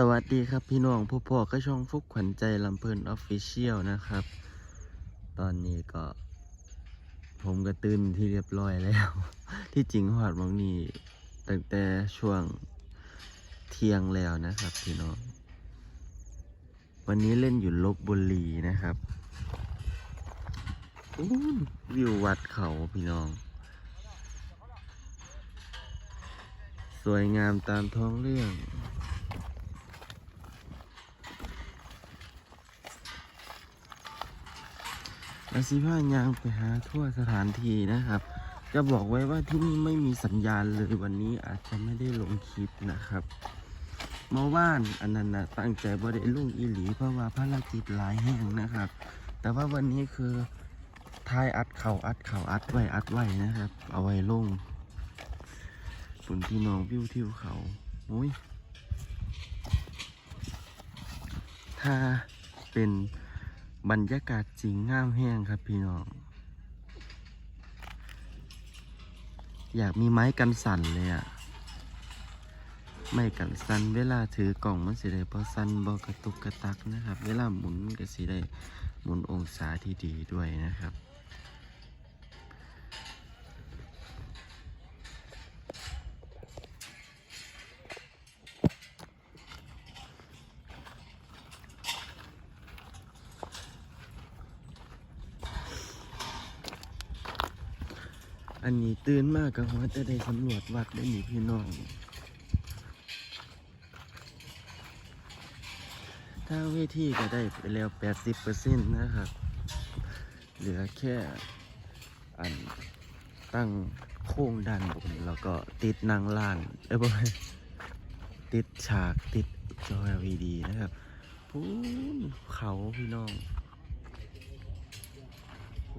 สวัสดีครับพี่น้องพ่อพ่อก็ช่องฟุกขวัญใจลำเพลินออฟฟิเชียลนะครับ ตอนนี้ก็ ผมก็ตื่นที่เรียบร้อยแล้ว ที่จริงหอดมองนี้ตั้งแต่ช่วงเที่ยงแล้วนะครับ พี่น้อง วันนี้เล่นอยู่ลบบุรีนะครับวิววัดเขาพี่น้อง สวยงามตามท้องเรื่อง แล้วสิพายางไปหาทั่วสถานที่นะครับ จะบอกไว้ว่าที่นี่ไม่มีสัญญาณเลยวันนี้อาจจะไม่ได้ลงคลิปนะครับเมื่อวานอันนั้นนะตั้งใจบ่ได้ลงอีหลีเพราะว่าภารกิจหลายแห่งนะครับ แต่ว่าวันนี้คือทายอัดเข่าอัดเข่าอัดไว้อัดไว้นะครับ เอาไว้ลงฝนพี่น้องวิวทิวเขาโอ้ยถ้าเป็น บรรยากาศจริงงามแห้งครับพี่น้อง อยากมีไม้กันสั่นเลยอะไม่กันสั่นเวลาถือกล่องมันสิได้พอสั่นบอกระตุกกระตักนะครับ เวลาหมุนก็สิได้หมุนองศาที่ดีด้วยนะครับ อันนี้ตื่นมากกับหัวจะได้สำรวจวัดได้หนีพี่น้องถ้าเวทีก็ได้ไปแล้ว 80%นะครับ เหลือแค่อันตั้งโค้งด้านบนแล้วก็ติดนางล่างเอ้ยบ่แม่นติดฉากติดจอ LED นะครับพูนเขาพี่น้อง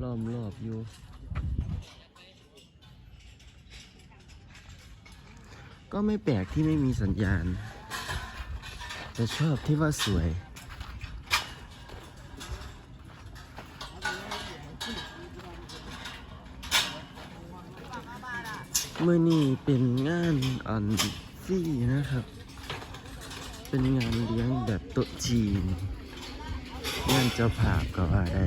ล้อมรอบอยู่ ก็ไม่แปลกที่ไม่มีสัญญาณแต่ชอบที่ว่าสวย เมื่อนี้เป็นงานอันฟี่นะครับ เป็นงานเลี้ยงแบบโต๊ะจีน งานเจ้าภาพก็ว่าได้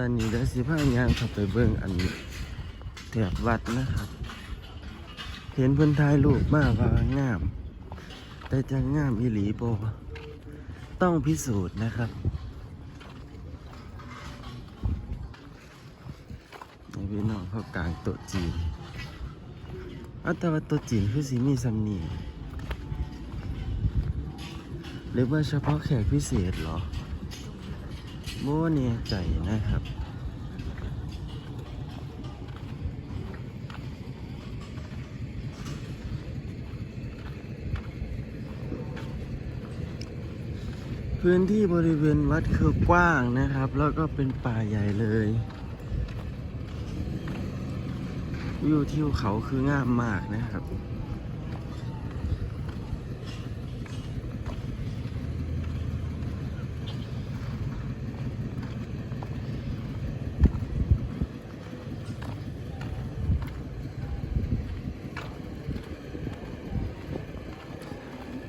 ตอนนี้เดี๋ยวสิพายางข้าไปเบิ่งอันแถบวัดนะครับ เห็นเพิ่นถ่ายรูปมากว่างาม แต่จะงามอีหลีโบต้องพิสูจน์นะครับนี่พี่น้องเขากลางโต๊ะจีนอาแต่ว่าโต๊ะจีนคือสิมีสำนีหรือว่าเฉพาะแขกพิเศษเหรอ โมแน่ใจนะครับ พื้นที่บริเวณวัดคือกว้างนะครับ แล้วก็เป็นป่าใหญ่เลยวิวทิวเขาคืองามมากนะครับ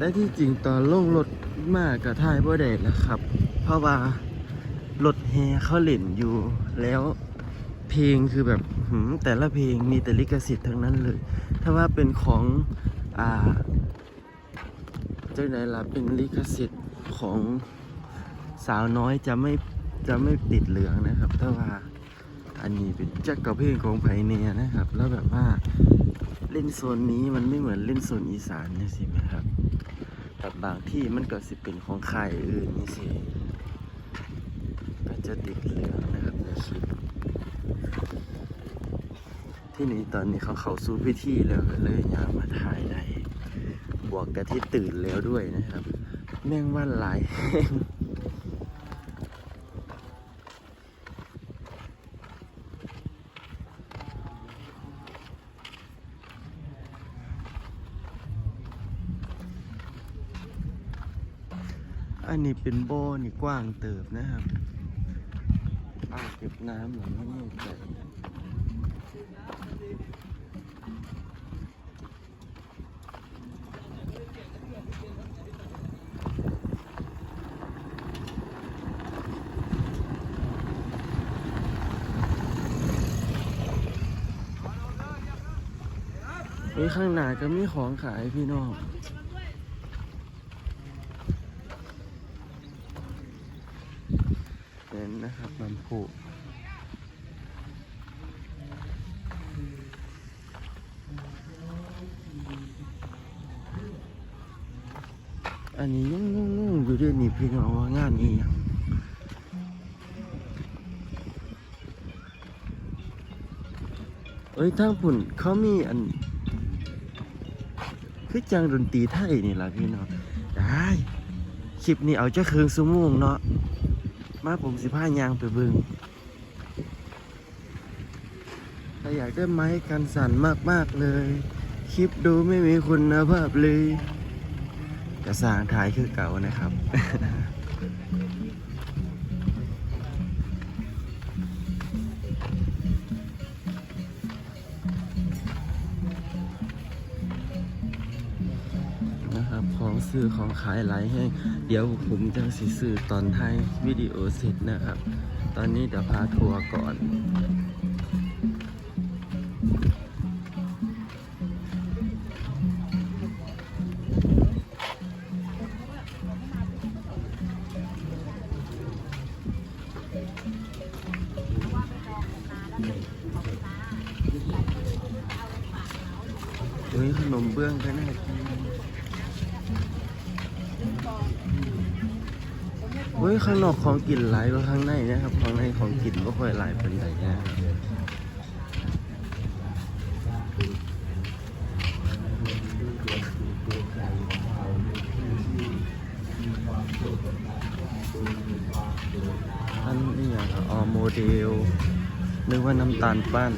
และที่จริงตอนลงรถมากกับท้ายบ่ได้แล้วครับ เพราะว่ารถแฮเขาเล่นอยู่แล้วเพลงคือแบบแต่ละเพลงมีแต่ลิขสิทธิ์ทั้งนั้นเลย ถ้าว่าเป็นของอ่าเจ้าไหนล่ะเป็นลิขสิทธิ์ของสาวน้อยจะไม่จะไม่ติดเหลืองนะครับ ถ้าว่าอันนี้เป็นจักกับเพลงของไพเนียนะครับ แล้วแบบว่าเล่นโซนนี้มันไม่เหมือนเล่นโซนอีสานนะสิไหมครับ แต่บางที่มันก็สิเป็นของค่ายอื่นนี่สิก็จะติดเหลืองนะครับในคลิปที่นี้ตอนนี้เขาเข้าสู่พิธีแล้วก็เลยอยากมาถ่ายได้ บวกกับที่ตื่นแล้วด้วยนะครับ แม่งวันหลาย นนี้เป็นบ่อนี่กว้างเติบนะครับอ่างเก็บน้ำเหรอไม่แน่ใจนี่ข้างหน้าก็มีของขายพี่น้อง เป็นนะครับลำพู อันนี้ยุ่งยุ่งงอยู่ด้วยนี่พี่น้องว่างานนี้ยังเอ้ยทางปุ่นเขามีอันคือจังดนตรีไทยนี่ล่ะพี่น้องได้คลิปนี้เอาจะคืนสมุงเนาะมาผมสิพายางไปบิงถ้าอยากได้ไม้กันสั่นมากๆเลย คลิปดูไม่มีคุณภาพเลย กระสร้างถ่ายคือเก่านะครับ นะครับของซื้อของขายหลายแห้งเดี๋ยวผมจะสิซื้อตอนท้ายวิดีโอเสร็จนะครับ ตอนนี้เดี๋ยวพาทัวร์ก่อน มเบื้องก็น่ากินเฮ้ยข้างนอกของกินหลายกว่าข้างในนะครับข้างในของกินก็ค่อยหลายเป็นไรนะอันนี้อย่างอ๋อโมเดลนึกว่าน้ำตาลปั้น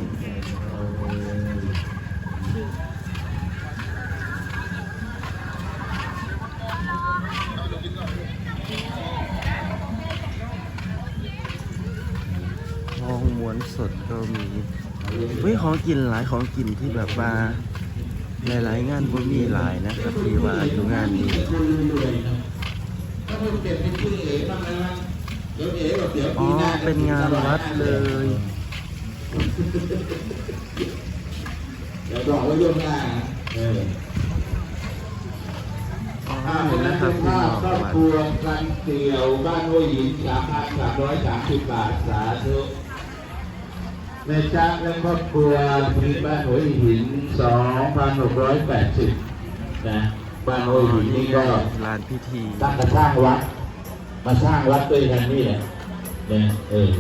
กินหลายของกินที่แบบว่าหลายๆงานบ่มีหลายนะครับที่ว่าอยู่งานนี้เป็นชื่อเอ๋บ้างนะเดี๋ยวเอ๋บอกเป็นงานวัดเลยเดี๋ยวบอกว่าโยมหน้านเอออ๋ออ่าเห็นนั้นะนครัเป็บนพี่ภาน้องพครอบครัวกันเกี่ยวบ้านห้วยหินสามพันสามร้อยสามสิบบาทสาธุ แม่จ้าและครอบครัวที่บ้านห้วยหินสองพันหกร้อยแปดสิบนะบ้านห้วยหินนี่ก็ลานพิธีตั้งแต่สร้างวัด มาสร้างวัดด้วยกันนี่แหละเนี่ยเออ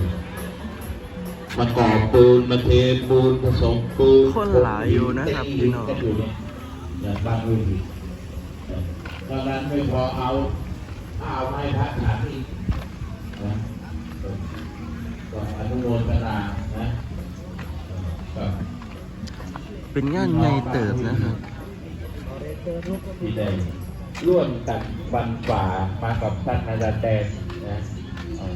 มาก่อปูนมาเทปูนผสมปูนคนหลายอยู่นะครับพี่น้องก็อยู่เนี่ยเนี่ยบ้านห้วยหินตอนนั้นไม่พอเอาเอาไม้พระฐานอีกนะก็อนุโมทนานะครับ เป็นงานใหญ่เติบนะครับที่ได้ร่วมกันบันฝ่ามากับท่านอาจารย์แดงนะเอ่อ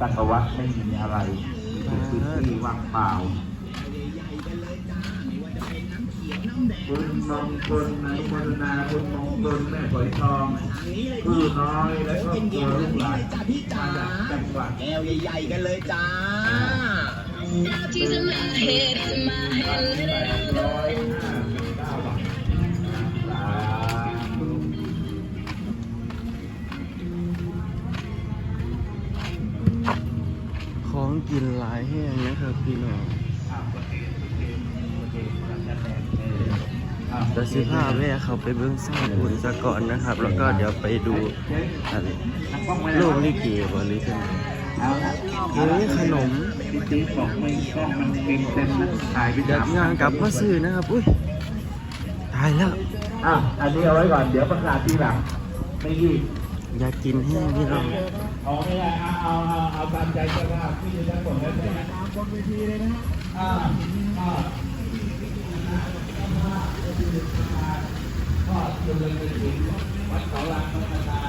ตั้งแต่วัดไม่มีอะไรเป็นพื้นที่ว่างเปล่าคุณมงคลในโฆษณาคุณมงคลแม่ฝอยทองคือน้อยและก็ตัวลูกหลานจ้าพี่จ๋ามาจากจังหวัดแก้วใหญ่ๆกันเลยจ้า เป็นแปดร้อยห้าสิบเก้าบาทสาธุของกินหลายแห้งนะครับพี่น้องแต่สิพาแม่เขาไปเบื้องซ่องบุญซะก่อนนะครับ แล้วก็เดี๋ยวไปดูอะไรโลกลิเกบหริเป็นไงเอาละเฮ้ยขนม พี่ติ๊กบอกไม่กล้องมันเองเต็มนะถ่ายไปเดี๋ยวงานกลับมาซื้อนะครับอุ้ยตายแล้วอะอันนี้เอาไว้ก่อนเดี๋ยวประกาศทีหลังไม่รีบอยากกินแห้งพี่น้องเอาไม่ได้เอาเอาเอาเอาตามใจเจ้าภาพที่จะได้ผลแล้ไหมตามบนเวทีเลยนะอ่าอ่าก็จำเลยไปถึงวัดเขาลังพัฒนา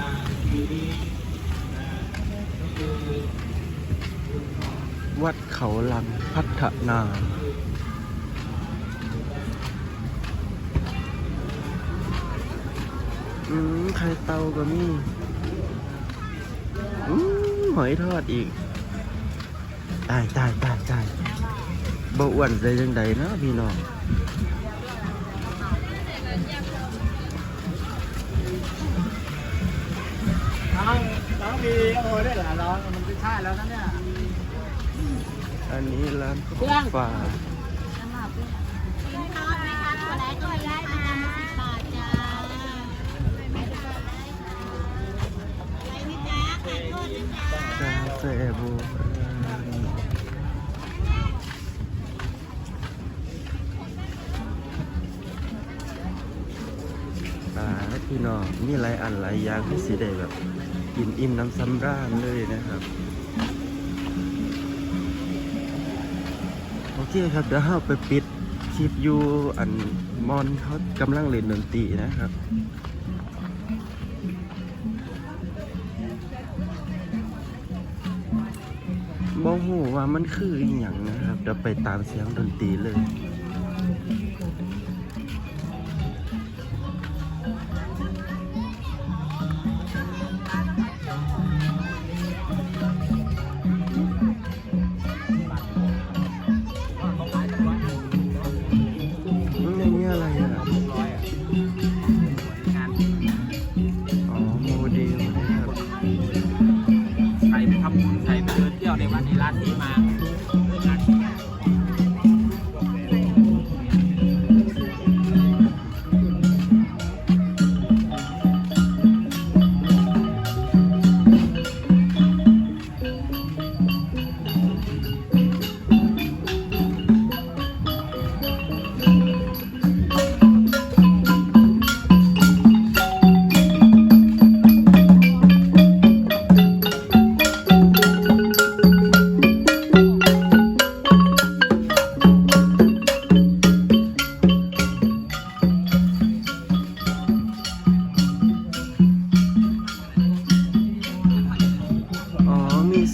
วัดเขาลังพัฒนา อืมไข่เตาก็มีอืมหอยทอดอีก ตายตายตายตายบ่อ้วนใจยังใดนะพี่น้องน้องน้องมีโอด้วยเหรอน้องมันไม่ใช่แล้วนะเนี่ย อันนี้ร้านเพื่อนป่าทอดไหมคะตัวไหนก็ได้นะบาทจ้าอะไรไหมจ๊ะไข่ทอดจ๊ะกาแฟโบราณป่าและพี่น้องมีหลายอันหลายอย่างที่สิได้แบบ กินอิ่มน้ำสำราญเลยนะครับ โอ เคครับ เดี๋ยวเราไปปิดคลิปอยู่อันมอนเขากำลังเล่นดนตรีนะครับบ่หูว่ามันคืออย่างนะครับ เดี๋ยวไปตามเสียงดนตรีเลย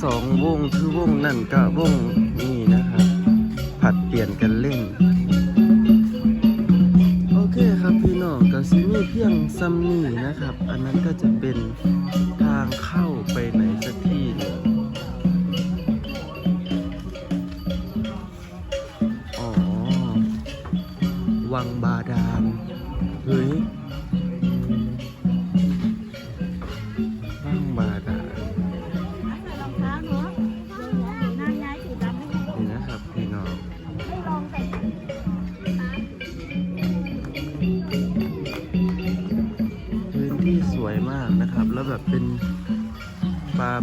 สองวงคือวงนั่นกับวงนี่นะครับผัดเปลี่ยนกันเล่น โอเคครับพี่น้องก็ซิมีเพียงซัมนี่นะครับ อันนั้นก็จะเป็นทางเข้าไปไหนสักที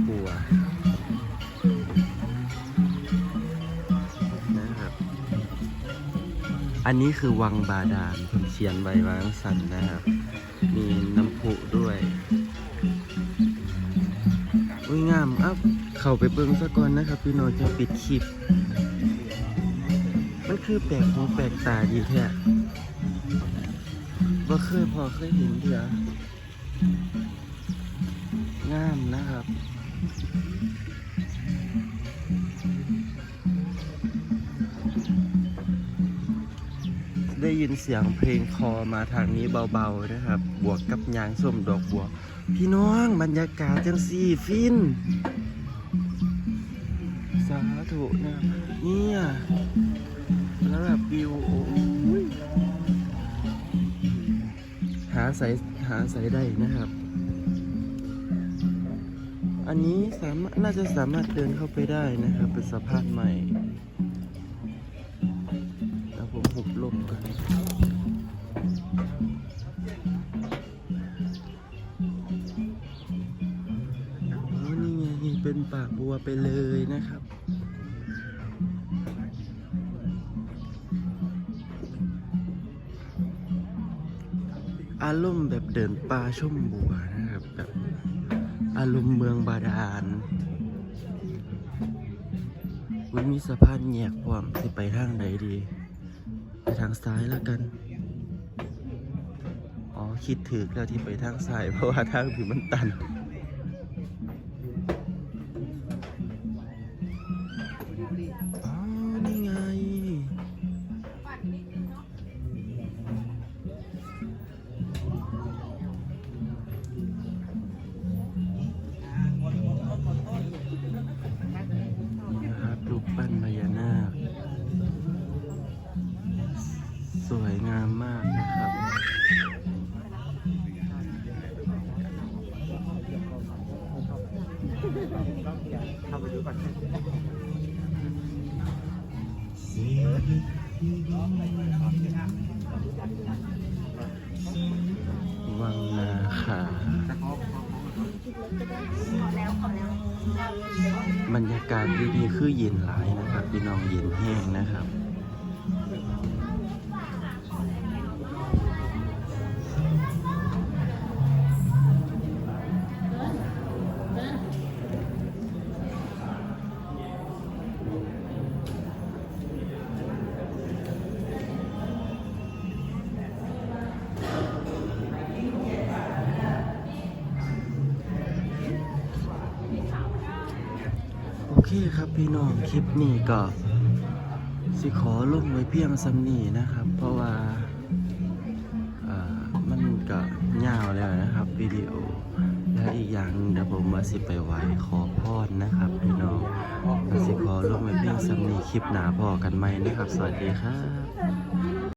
บัวนะครับ อันนี้คือวังบาดาลผมเขียนไว้วางสันนะครับ มีน้ำพุด้วยอุ้ยงามอัพเข้าไปเบิ่งซะก่อนนะครับ พี่น้องจะปิดคลิป มันคือแปลกหูแปลกตาดีแท้ว่าเคยพอเคยเห็นเดียวงามนะครับ ได้ยินเสียงเพลงคอมาทางนี้เบาๆนะครับ บวกกับยางส้มดอกบัว พี่น้องบรรยากาศจังสี่ฟิน สาธุนะเนี่ยแล้วแบบวิวโอ้ยหาใสหาใสได้นะครับ อันนี้สามารถน่าจะสามารถเดินเข้าไปได้นะครับ เป็นสะพานใหม่ วไปเลยนะครับ อารมณ์แบบเดินป่าชมบัวนะครับแบบอารมณ์เมืองบาดาลมันมีสะพานแยกความสิไปทางไหนดี ไปทางซ้ายแล้วกัน อ๋อ คิดถึกแล้วที่ไปทางซ้ายเพราะว่าทางผิวมันตัน Beli. วังนาขาบรรยากาศดีๆคือเย็นหลายนะครับ พี่น้องเย็นแห้งนะครับ เคครับพี่น้องคลิปนี้ก็สิขอลงไว้เพียงสำนีนะครับ เพราะว่าอามันก็ยาวแล้วนะครับวิดีโอ และอีกอย่างเดี๋ยวผมมาสิไปไหว้ขอพรนะครับพี่น้องสิขอลงไว้เพียงสำนีคลิปหนาพอกันไหมนะครับ สวัสดีครับ